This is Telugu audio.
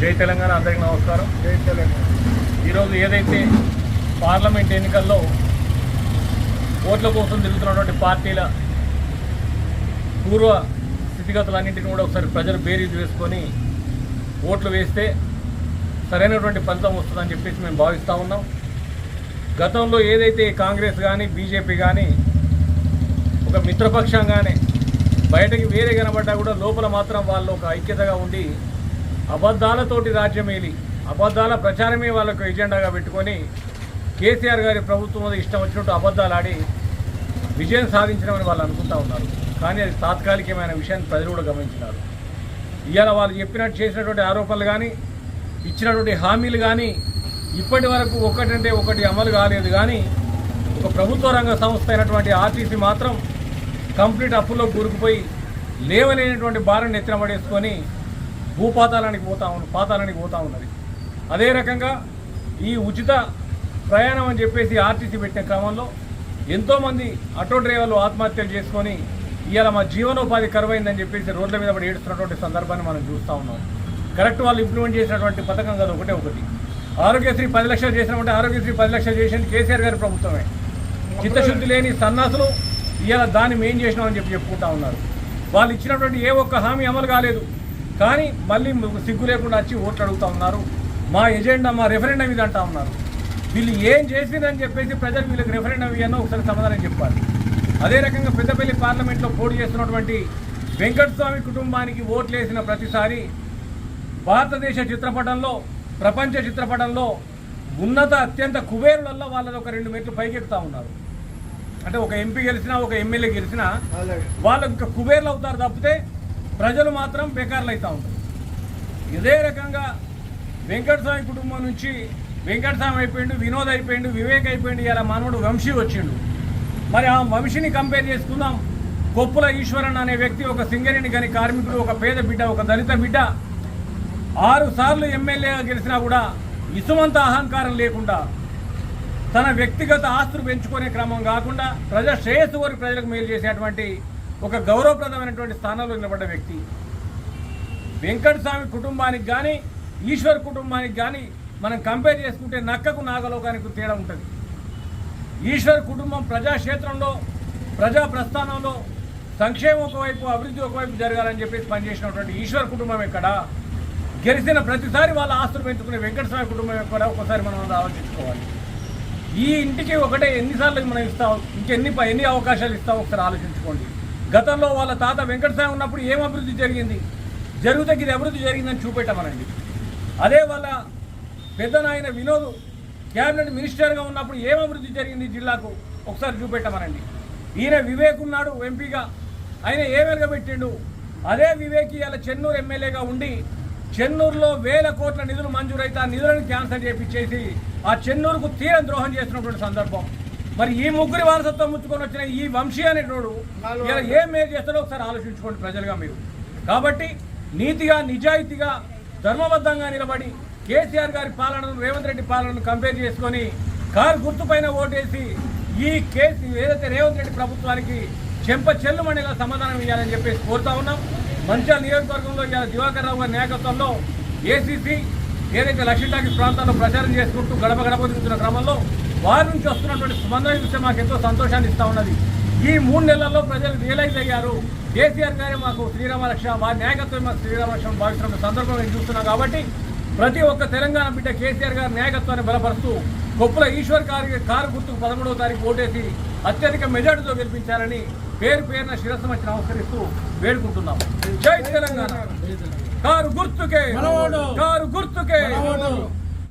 జై తెలంగాణ అందరికీ నమస్కారం. జై తెలంగాణ ఈరోజు ఏదైతే పార్లమెంట్ ఎన్నికల్లో ఓట్ల కోసం తిరుగుతున్నటువంటి పార్టీల పూర్వ స్థితిగతులన్నింటినీ కూడా ఒకసారి ప్రజలు బేరీజు వేసుకొని ఓట్లు వేస్తే సరైనటువంటి ఫలితం వస్తుందని చెప్పేసి మేము భావిస్తూ ఉన్నాం. గతంలో ఏదైతే కాంగ్రెస్ కానీ బీజేపీ కానీ ఒక మిత్రపక్షంగానే బయటకి వేరే కనబడ్డా కూడా లోపల మాత్రం వాళ్ళు ఒక ఐక్యతగా ఉండి అబద్ధాలతోటి రాజ్యమేలి అబద్ధాల ప్రచారమే వాళ్ళకు ఎజెండాగా పెట్టుకొని కేసీఆర్ గారి ప్రభుత్వం మీద ఇష్టం వచ్చినట్టు అబద్ధాలు ఆడి విజయం సాధించడమని వాళ్ళు అనుకుంటా ఉన్నారు. కానీ అది తాత్కాలికమైన విషయాన్ని ప్రజలు కూడా గమనించినారు. ఇవాళ వాళ్ళు చెప్పినట్టు చేసినటువంటి ఆరోపణలు కానీ ఇచ్చినటువంటి హామీలు కానీ ఇప్పటి వరకు ఒకటంటే ఒకటి అమలు కాలేదు కానీ ఒక ప్రభుత్వ రంగ సంస్థ అయినటువంటి ఆర్టీసీ మాత్రం కంప్లీట్ అప్పుల్లో కూరుకుపోయి లేవలేనటువంటి భారం నెత్తిన పడేసుకొని భూపాతాలానికి పోతా ఉన్న పాతాలానికి పోతా ఉన్నది. అదే రకంగా ఈ ఉచిత ప్రయాణం అని చెప్పేసి ఆర్టీసీ పెట్టిన క్రమంలో ఎంతోమంది ఆటో డ్రైవర్లు ఆత్మహత్యలు చేసుకొని ఇవాళ మా జీవనోపాధి కరువైందని చెప్పేసి రోడ్ల మీద పడి ఏడుస్తున్నటువంటి సందర్భాన్ని మనం చూస్తూ ఉన్నాం. కరెక్ట్ వాళ్ళు ఇంప్లిమెంట్ చేసినటువంటి పథకం కదా ఒకటే ఒకటి. ఆరోగ్యశ్రీ పది లక్షలు చేసినటువంటి ఆరోగ్యశ్రీ పది లక్షలు చేసింది కేసీఆర్ గారి ప్రభుత్వమే. చిత్తశుద్ధి లేని సన్నాసులు ఇవాళ దాన్ని మేం చేసినామని చెప్పి చెప్పుకుంటా ఉన్నారు. వాళ్ళు ఇచ్చినటువంటి ఏ ఒక్క హామీ అమలు కాలేదు. కానీ మళ్ళీ సిగ్గు లేకుండా వచ్చి ఓట్లు అడుగుతా ఉన్నారు. మా ఎజెండా మా రెఫరెండం ఇది అంటా ఉన్నారు. వీళ్ళు ఏం చేసిందని చెప్పేసి ప్రజలు వీళ్ళకి రెఫరెండం ఇవ్వనో ఒకసారి సమాధానం చెప్పాలి. అదే రకంగా పెద్దపల్లి పార్లమెంట్లో పోటీ చేస్తున్నటువంటి వెంకటస్వామి కుటుంబానికి ఓట్లు వేసిన ప్రతిసారి భారతదేశ చిత్రపటంలో ప్రపంచ చిత్రపటంలో ఉన్నత అత్యంత కుబేరులలో వాళ్ళది ఒక రెండు మెట్లు పైకెక్కుతా ఉన్నారు. అంటే ఒక ఎంపీ గెలిచినా ఒక ఎమ్మెల్యే గెలిచినా వాళ్ళు. ఇంకా కుబేర్లు అవుతారు తప్పితే ప్రజలు మాత్రం బేకార్లు అవుతూ ఉంటారు. ఇదే రకంగా వెంకటస్వామి కుటుంబం నుంచి వెంకటస్వామి అయిపోయిండు వినోద్ అయిపోయిండు వివేక్ అయిపోయిండు ఇలా మనవడు వంశీ వచ్చిండు. మరి ఆ వంశీని కంపేర్ చేసుకుందాం. కొప్పుల ఈశ్వరన్ అనే వ్యక్తి ఒక సింగరేణి కాని కార్మికుడు ఒక పేద బిడ్డ ఒక దళిత బిడ్డ. ఆరు సార్లు ఎమ్మెల్యేగా గెలిచినా కూడా ఇసుమంత అహంకారం లేకుండా తన వ్యక్తిగత ఆస్తులు పెంచుకునే క్రమం కాకుండా ప్రజా శ్రేయస్సు వరకు ప్రజలకు మేలు చేసేటువంటి ఒక గౌరవప్రదమైనటువంటి స్థానంలో నిలబడ్డ వ్యక్తి. వెంకటస్వామి కుటుంబానికి కానీ ఈశ్వర్ కుటుంబానికి కానీ మనం కంపేర్ చేసుకుంటే నక్కకు నాగలోకానికి తేడా ఉంటుంది. ఈశ్వర్ కుటుంబం ప్రజాక్షేత్రంలో ప్రజా ప్రస్థానంలో సంక్షేమం ఒకవైపు అభివృద్ధి ఒకవైపు జరగాలని చెప్పేసి పనిచేసినటువంటి ఈశ్వర్ కుటుంబం ఎక్కడ? గెలిచిన ప్రతిసారి వాళ్ళ ఆస్తులు పెంచుకునే వెంకటస్వామి కుటుంబం ఎక్కడ? ఒకసారి మనం ఆలోచించుకోవాలి. ఈ ఇంటికి ఒకటే ఎన్నిసార్లు మనం ఇస్తాం ఇంకెన్ని ఎన్ని అవకాశాలు ఇస్తాం ఒకసారి ఆలోచించుకోండి. గతంలో వాళ్ళ తాత వెంకటస్వామి ఉన్నప్పుడు ఏం అభివృద్ధి జరిగింది? జరుగుతకి ఇది అభివృద్ధి జరిగిందని చూపెట్టమనండి. అదే వాళ్ళ పెద్ద నాయన వినోద్ క్యాబినెట్ మినిస్టర్గా ఉన్నప్పుడు ఏం అభివృద్ధి జరిగింది జిల్లాకు? ఒకసారి చూపెట్టమనండి. ఈయన వివేక్ ఉన్నాడు ఎంపీగా. ఆయన ఏ వెలగబెట్టిండు అదే వివేక్ ఇవాళ చెన్నూరు ఎమ్మెల్యేగా ఉండి చెన్నూరులో వేల కోట్ల నిధులు మంజూరైతే ఆ నిధులను క్యాన్సల్ చేపించేసి ఆ చెన్నూరుకు తీరం ద్రోహం చేసినటువంటి సందర్భం. మరి ఈ ముగ్గురి వారసత్వం ముచ్చుకొని వచ్చిన ఈ వంశీ అనేటోడు ఇలా ఏం మేలు చేస్తాడో ఒకసారి ఆలోచించుకోండి ప్రజలుగా మీరు. కాబట్టి నీతిగా నిజాయితీగా ధర్మబద్ధంగా నిలబడి కేసీఆర్ గారి పాలనను రేవంత్ రెడ్డి పాలనను కంపేర్ చేసుకొని కారు గుర్తుపైన ఓటేసి ఈ కేసు ఏదైతే రేవంత్ రెడ్డి ప్రభుత్వానికి చెంప చెల్లుమణిలా సమాధానం ఇవ్వాలని చెప్పేసి కోరుతా ఉన్నాం. మంచిర్యాల నియోజకవర్గంలో ఇవాళ దివాకర్ రావు గారి నాయకత్వంలో ఏసీసీ ఏదైతే లక్ష్మీటాకి ప్రాంతాల్లో ప్రచారం చేసుకుంటూ గడప గడప తిరుగుతున్న క్రమంలో వారి నుంచి వస్తున్నటువంటి స్పందన చూస్తే మాకు ఎంతో సంతోషాన్ని ఇస్తా ఉన్నది. ఈ మూడు నెలల్లో ప్రజలు రియలైజ్ అయ్యారు. కేసీఆర్ గారే మాకు శ్రీరామరక్ష వారి నాయకత్వం మాకు శ్రీరామరక్ష భావిస్తున్న సందర్భం మేము చూస్తున్నాం కాబట్టి ప్రతి ఒక్క తెలంగాణ బిడ్డ కేసీఆర్ గారి నాయకత్వాన్ని బలపరుస్తూ కొప్పుల ఈశ్వర్ గారి కారు గుర్తుకు పదమూడవ తారీఖు ఓటేసి అత్యధిక మెజార్టీతో గెలిపించాలని పేరు పేరున శిరస్సు వచ్చి నమస్కరిస్తూ వేడుకుంటున్నాం. జై తెలంగాణ. కారు గుర్తుకే. కారు గుర్తుకే.